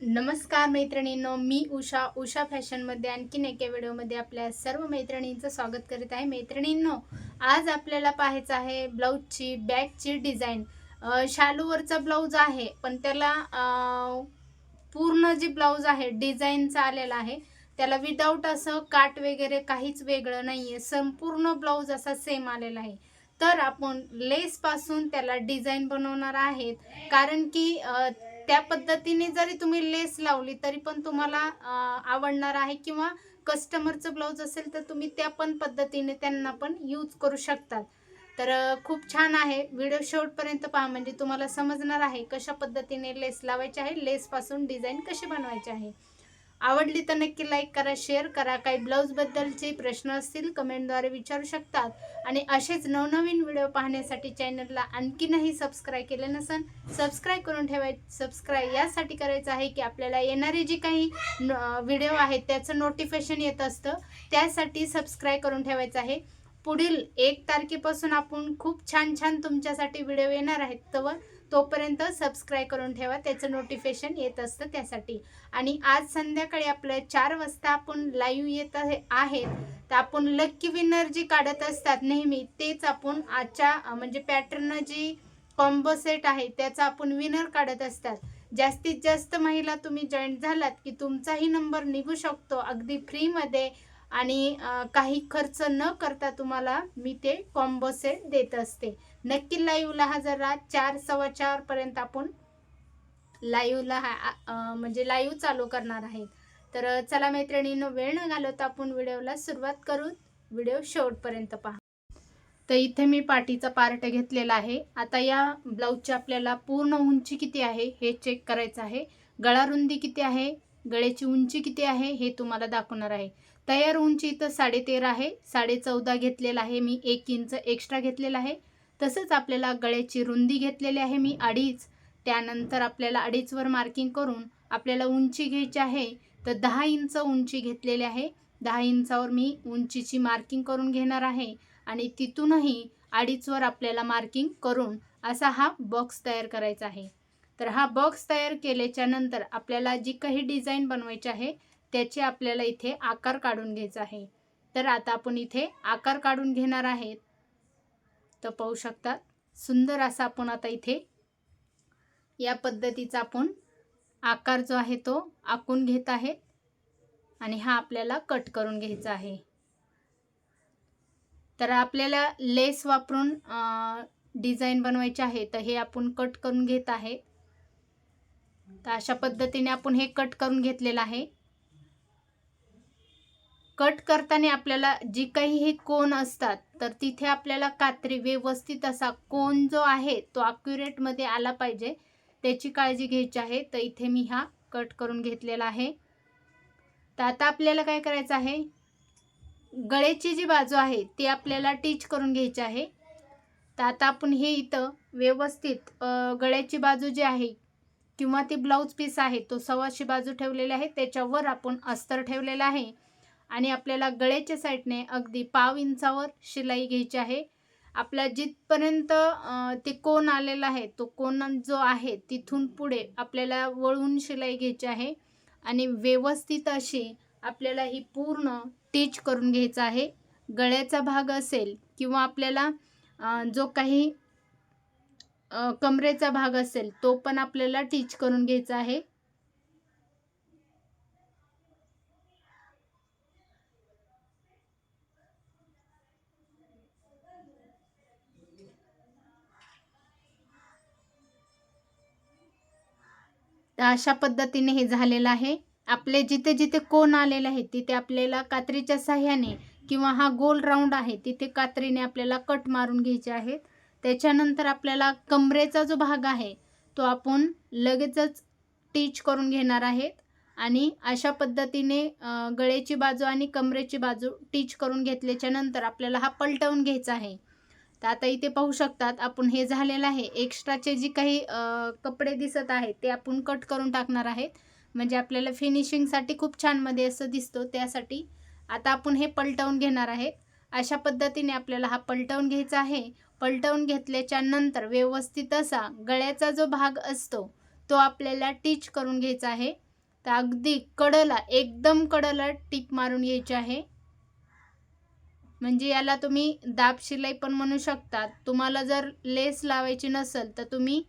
नमस्कार मैत्रिणींनो मी उषा उषा फॅशनमध्ये आणखीन एका व्हिडिओमध्ये आपल्या सर्व मैत्रिणींचं स्वागत करीत आहे. मैत्रिणींनो आज आपल्याला पाहायचं आहे ब्लाऊजची बॅगची डिझाईन शालूवरचा ब्लाऊज आहे पण त्याला पूर्ण जी ब्लाऊज आहे डिझाईनचा आलेला आहे. त्याला विदाऊट असं काट वगैरे काहीच वेगळं नाही आहे संपूर्ण ब्लाऊज असा सेम आलेला आहे. तर आपण लेसपासून त्याला डिझाईन बनवणार आहेत. कारण की त्या पद्धतीने जरी तुम्ही लेस लावली तरी पण तुम्हाला आवडणार आहे किंवा कस्टमरचं ब्लाऊज असेल तर तुम्ही त्या पण पद्धतीने त्यांना पण यूज करू शकतात तर खूप छान आहे. व्हिडिओ शेवटपर्यंत पहा म्हणजे तुम्हाला समजणार आहे कशा पद्धतीने लेस लावायचे आहे लेसपासून डिझाईन कशी बनवायचे आहे. आवडली तर नक्की लाईक करा शेअर करा. काही ब्लाऊजबद्दलचे प्रश्न असतील कमेंटद्वारे विचारू शकतात. आणि असेच नवनवीन व्हिडिओ पाहण्यासाठी चॅनलला आणखीनही सबस्क्राईब केले नसेल सबस्क्राईब करून ठेवाय सबस्क्राईब यासाठी करायचं आहे की आपल्याला येणारे जी काही व्हिडिओ आहेत त्याचं नोटिफिकेशन येत असतं. त्यासाठी सबस्क्राईब करून ठेवायचं आहे. पुढील एक तारखेपासून आपण खूप छान छान तुमच्यासाठी व्हिडिओ येणार आहेत. तर तोपर्यंत सबस्क्राईब करून ठेवा. त्याचं नोटिफिकेशन येत असतं त्यासाठी. आणि आज संध्याकाळी आपल्या चार वाजता आपण लाईव्ह येत आहेत. तर आपण लक्की विनर जी काढत असतात नेहमी तेच आपण आजच्या म्हणजे पॅटर्न जी कॉम्बो सेट आहे त्याचा आपण विनर काढत असतात. जास्तीत जास्त महिला तुम्ही जॉईंट झालात की तुमचाही नंबर निघू शकतो अगदी फ्रीमध्ये आणि काही खर्च न करता तुम्हाला मी ते कॉम्बो सेट देत असते. नक्की लाईव्हला हजर राहा चार सव्वा चारपर्यंत आपण लाईव्हला हा म्हणजे लाईव्ह चालू करणार आहेत. तर चला मैत्रिणीनं वेळ न घालवता आपण व्हिडिओला सुरुवात करू. व्हिडिओ शेवटपर्यंत पहा. तर इथे मी पाठीचा पार्ट घेतलेला आहे. आता या ब्लाऊजची आपल्याला पूर्ण उंची किती आहे हे चेक करायचं आहे. गळा रुंदी किती आहे? गळ्याची उंची किती आहे? हे तुम्हाला दाखवणार आहे. तयार उंची इथं साडेतेरा आहे. साडे चौदा घेतलेला आहे. मी एक इंच एक्स्ट्रा घेतलेला आहे. तसंच आपल्याला गळ्याची रुंदी घेतलेली आहे मी अडीच. त्यानंतर आपल्याला अडीचवर मार्किंग करून आपल्याला उंची घ्यायची आहे. तर दहा इंच उंची घेतलेली आहे. दहा इंचावर मी उंचीची मार्किंग करून घेणार आहे. आणि तिथूनही अडीचवर आपल्याला मार्किंग करून असा हा बॉक्स तयार करायचा आहे. तर हा बॉक्स तयार केल्याच्यानंतर आपल्याला जी काही डिझाईन बनवायची आहे त्याचे आपल्याला इथे आकार काढून घ्यायचा आहे. तर आता आपण इथे आकार काढून घेणार आहेत. तर पाहू शकतात. सुंदर असा आपण आता इथे या पद्धतीचा आपण आकार जो आहे तो आखून घेत आहे आणि हा आपल्याला कट करून घ्यायचा आहे. तर आपल्याला लेस वापरून डिझाईन बनवायचे आहे तर हे आपण कट करून घेत आहे. तर अशा पद्धतीने आपण हे कट करून घेतलेलं आहे. कट करताना आपल्याला जी काही हे कोण असतात तर तिथे आपल्याला कात्री व्यवस्थित असा कोण जो आहे तो अक्युरेटमध्ये आला पाहिजे. त्याची काळजी घ्यायची आहे. तर इथे मी हा कट करून घेतलेला आहे. तर आता आपल्याला काय करायचं आहे? गळ्याची जी बाजू आहे ती आपल्याला टीच करून घ्यायची आहे. तर आता आपण हे इथं व्यवस्थित गळ्याची बाजू जी आहे किंवा ती ब्लाऊज पीस आहे तो सव्वाशी बाजू ठेवलेली आहे. त्याच्यावर आपण अस्तर ठेवलेला आहे. आणि आपल्याला गळ्याच्या साईडने अगदी पाव इंचावर शिलाई घ्यायची आहे. आपला जिथपर्यंत ते कोण आलेला आहे तो कोण जो आहे तिथून पुढे आपल्याला वळून शिलाई घ्यायची आहे. आणि व्यवस्थित अशी आपल्याला ही पूर्ण टीच करून घ्यायचं आहे. गळ्याचा भाग असेल किंवा आपल्याला जो काही कमरेचा भाग असेल तो पण आपल्याला टीच करून घ्यायचा आहे. तर अशा पद्धतीने हे झालेलं आहे. आपले जिथे जिथे कोण आलेले आहे तिथे आपल्याला कात्रीच्या साह्याने किंवा हा गोल राऊंड आहे तिथे कात्रीने आपल्याला कट मारून घ्यायचे आहेत. त्याच्यानंतर आपल्याला कमरेचा जो भाग आहे तो आपण लगेचच टीच करून घेणार आहेत आणि अशा पद्धतीने गळ्याची बाजू आणि कमरेची बाजू टीच करून घेतल्याच्यानंतर आपल्याला हा पलटवून घ्यायचा आहे. तर आता इथे पाहू शकतात आपण हे झालेलं आहे. एक्स्ट्राचे जी काही कपडे दिसत आहेत ते आपण कट करून टाकणार आहेत. म्हणजे आपल्याला फिनिशिंगसाठी खूप छानमध्ये असं दिसतो त्यासाठी आता आपण हे पलटवून घेणार आहेत अशा पद्धतीने आपल्याला हा पलटवून घ्यायचा आहे. पलटवून घेतल्याच्या नंतर व्यवस्थित असा गळ्याचा जो भाग असतो तो आपल्याला टीच करून घ्यायचा आहे. तर अगदी कडला एकदम कडला टीप मारून घ्यायची आहे. म्हणजे याला तुम्ही दाब शिलाई पण म्हणू शकता तुम्हाला जर लेस लावायची नसेल तर तुम्ही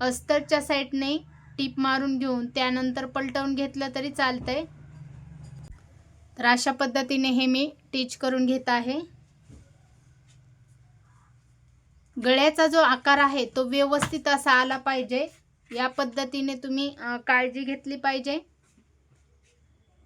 अस्तरच्या साईडने टीप मारून घेऊन त्यानंतर पलटवून घेतलं तरी चालतंय. तर अशा पद्धतीने हे मी टीच करून घेत आहे. गळ्याचा जो आकार आहे तो व्यवस्थित असा आला पाहिजे. या पद्धतीने तुम्ही काळजी घेतली पाहिजे.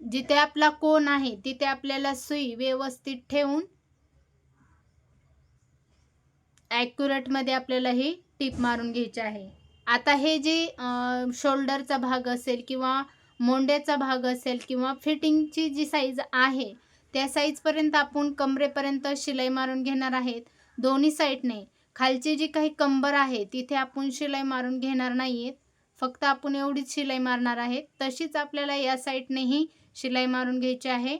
जिथे आपला कोण आहे तिथे आपल्याला सुई व्यवस्थित ठेवून ॲक्युरेटमध्ये आपल्याला ही टीप मारून घ्यायची आहे. आता हे जे शोल्डरचा भाग असेल किंवा मोंड्याचा भाग असेल किंवा फिटिंगची जी साईज आहे त्या साईजपर्यंत आपण कमरेपर्यंत शिलाई मारून घेणार आहेत. दोन्ही साईडने खालची जी काही कंबर आहे तिथे आपण शिलाई मारून घेणार नाही आहेत फक्त आपण एवढीच शिलाई मारणार आहे तशीच आपल्याला या साईडनेही शिलाई मारून घ्यायची आहे.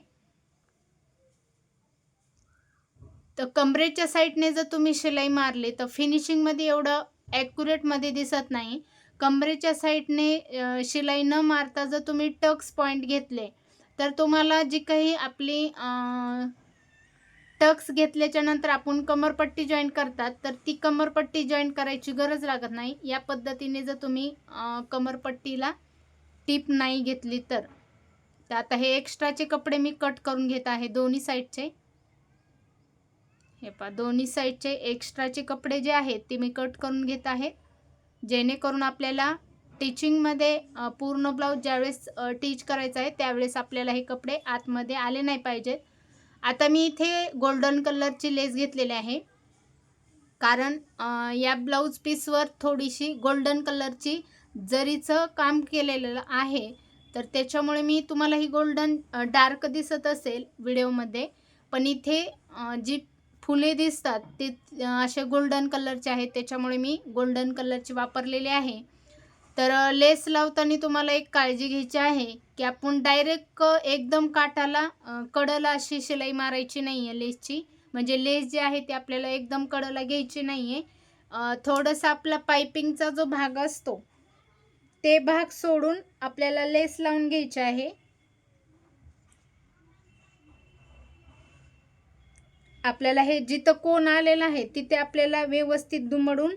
तर कमरेच्या साईडने जर तुम्ही शिलाई मारली तर फिनिशिंगमध्ये एवढं ॲक्युरेटमध्ये दिसत नाही. कमरेच्या साईडने शिलाई न मारता जर तुम्ही टक्स पॉईंट घेतले तर तुम्हाला जी काही आपली टक्स घेतल्याच्या नंतर आपण कमरपट्टी जॉईन करतात तर ती कमरपट्टी जॉईन करायची गरज लागत नाही. या पद्धतीने जर तुम्ही कमरपट्टीला टीप नाही घेतली तर. तर आता हे एक्स्ट्राचे कपडे मी कट करून घेत आहे दोन्ही साईडचे हे पहा दोन्ही साईडचे एक्स्ट्राचे कपडे जे आहेत ते मी कट करून घेत आहे. जेणेकरून आपल्याला टीचिंगमध्ये पूर्ण ब्लाऊज ज्यावेळेस टीच करायचं आहे त्यावेळेस आपल्याला हे कपडे आतमध्ये आले नाही पाहिजेत. आता मी इथे गोल्डन कलरची लेस घेतलेली आहे. कारण या ब्लाऊज पीसवर थोडीशी गोल्डन कलरची जरीचं काम केलेलं आहे तर त्याच्यामुळे मी तुम्हाला ही गोल्डन डार्क दिसत असेल व्हिडिओमध्ये. पण इथे जी फुले दिसतात ते असे गोल्डन कलरचे आहेत. त्याच्यामुळे मी गोल्डन कलरची वापरलेली आहे. तर लेस लावताना तुम्हाला एक काळजी घ्यायची आहे की आपण डायरेक्ट एकदम काठाला कडला अशी शिलाई मारायची नाही आहे लेसची म्हणजे लेस जे आहे ते आपल्याला एकदम कडला घ्यायची नाही आहे थोडंसं आपला पायपिंगचा जो भाग असतो ते भाग सोडून आपल्याला लेस लावून घ्यायची आहे. आपल्याला हे जिथं कोण आलेलं आहे तिथे आपल्याला व्यवस्थित दुमडून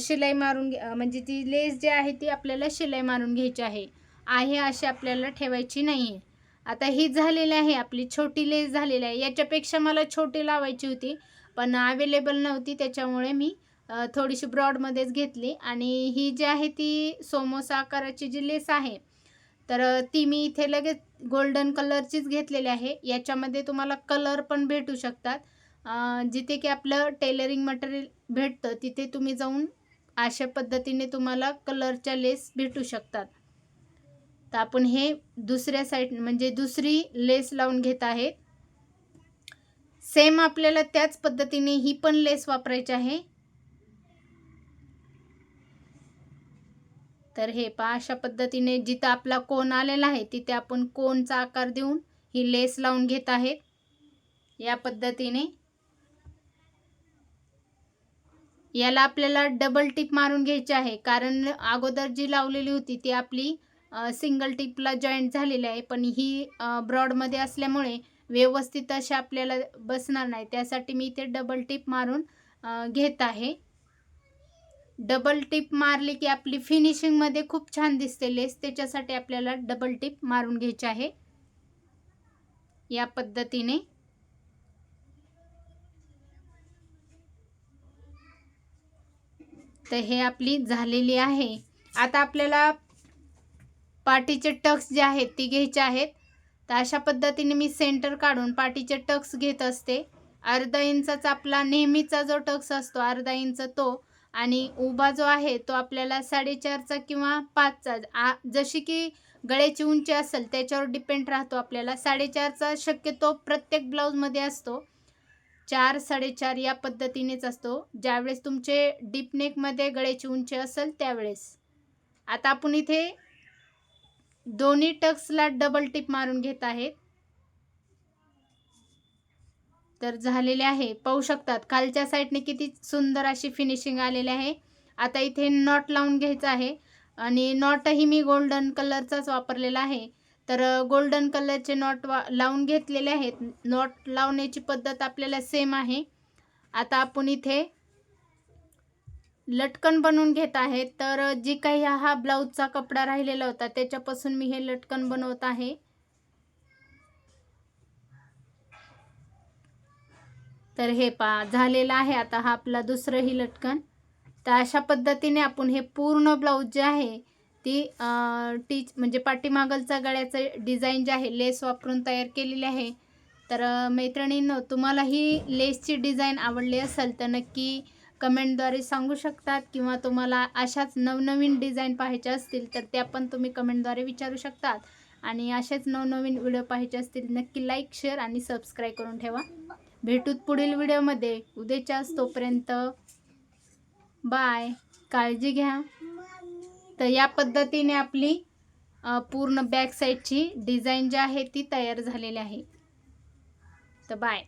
शिलाई मारून म्हणजे ती लेस जी आहे ती आपल्याला शिलाई मारून घ्यायची आहे. आहे अशी आपल्याला ठेवायची नाही. आता ही झालेली आहे आपली छोटी लेस झालेली आहे. याच्यापेक्षा मला छोटी लावायची होती पण अवेलेबल नव्हती त्याच्यामुळे मी थोडीशी ब्रॉडमध्येच घेतली आणि ही जी आहे ती सोमोसा आकाराची जी लेस आहे तर ती मी इथे लगेच गोल्डन कलरचीच घेतलेली आहे. याच्यामध्ये तुम्हाला कलर पण भेटू शकतात. जिथे की आपलं टेलरिंग मटेरियल भेटतं तिथे तुम्ही जाऊन अशा पद्धतीने तुम्हाला कलरच्या लेस भेटू शकतात. तर आपण हे दुसऱ्या साईड म्हणजे दुसरी लेस लावून घेत आहे. सेम आपल्याला त्याच पद्धतीने ही पण लेस वापरायची आहे. तर हे पहा अशा पद्धतीने जिथं आपला कोण आलेला आहे तिथे आपण कोनचा आकार देऊन ही लेस लावून घेत आहेत या पद्धतीने याला आपल्याला डबल टिप मारून घ्यायची आहे. कारण अगोदर जी लावलेली होती ती आपली सिंगल टिपला जॉईंट झालेली आहे. पण ही ब्रॉडमध्ये असल्यामुळे व्यवस्थित अशी आपल्याला बसणार नाही. त्यासाठी मी इथे डबल टिप मारून घेत आहे. डबल टिप मारली की आपली फिनिशिंगमध्ये खूप छान दिसते लेस. त्याच्यासाठी आपल्याला डबल टिप मारून घ्यायची आहे. या पद्धतीने. तर हे आपली झालेली आहे. आता आपल्याला पाठीचे टक्स जे आहेत ती घ्यायचे आहेत. तर अशा पद्धतीने मी सेंटर काढून पाठीचे टक्स घेत असते. अर्धा इंचाचा आपला नेहमीचा जो टक्स असतो अर्धा इंच तो आणि उभा जो आहे तो आपल्याला साडेचारचा किंवा पाचचा आ जशी की गळ्याची उंची असेल त्याच्यावर डिपेंड राहतो आपल्याला. साडेचारचा शक्यतो प्रत्येक ब्लाऊजमध्ये असतो. चार साडेचार या पद्धतीनेच असतो. ज्यावेळेस तुमचे डीपनेकमध्ये गळ्याची उंची असेल त्यावेळेस. आता आपण इथे दोन्ही टक्सला डबल टिप मारून घेत आहेत. तर झालेले आहे. पाहू शकतात खालच्या साईडने किती सुंदर अशी फिनिशिंग आलेली आहे. आता इथे नॉट लावून घ्यायचं आहे. आणि नॉटही मी गोल्डन कलरचाच वापरलेला आहे. तर गोल्डन कलरचे नॉट वा लावून घेतलेले आहेत. नॉट लावण्याची पद्धत आपल्याला सेम आहे. आता आपण इथे लटकन बनवून घेत आहे. तर जी काही हा ब्लाऊजचा कपडा राहिलेला होता त्याच्यापासून मी हे लटकन बनवत आहे. तर हे पा झालेलं आहे आता हा आपला दुसरंही लटकन. तर अशा पद्धतीने आपण हे पूर्ण ब्लाऊज जे आहे ती टीच म्हणजे पाठीमागलचा गळ्याचं डिझाईन जे आहे लेस वापरून तयार केलेली आहे. तर मैत्रिणींनो तुम्हाला ही लेसची डिझाईन आवडली असेल तर नक्की कमेंटद्वारे सांगू शकतात किंवा तुम्हाला अशाच नवनवीन डिझाईन पाहायच्या असतील तर त्या पण तुम्ही कमेंटद्वारे विचारू शकतात. आणि असेच नवनवीन व्हिडिओ पाहायचे असतील नक्की लाईक शेअर आणि सबस्क्राईब करून ठेवा. भेटूत पुढील व्हिडिओमध्ये. उद्याच्याच तोपर्यंत बाय. काळजी घ्या. तर या पद्धतीने आपली पूर्ण बॅक साईडची डिझाईन जी आहे ती तयार झालेली आहे. तर बाय.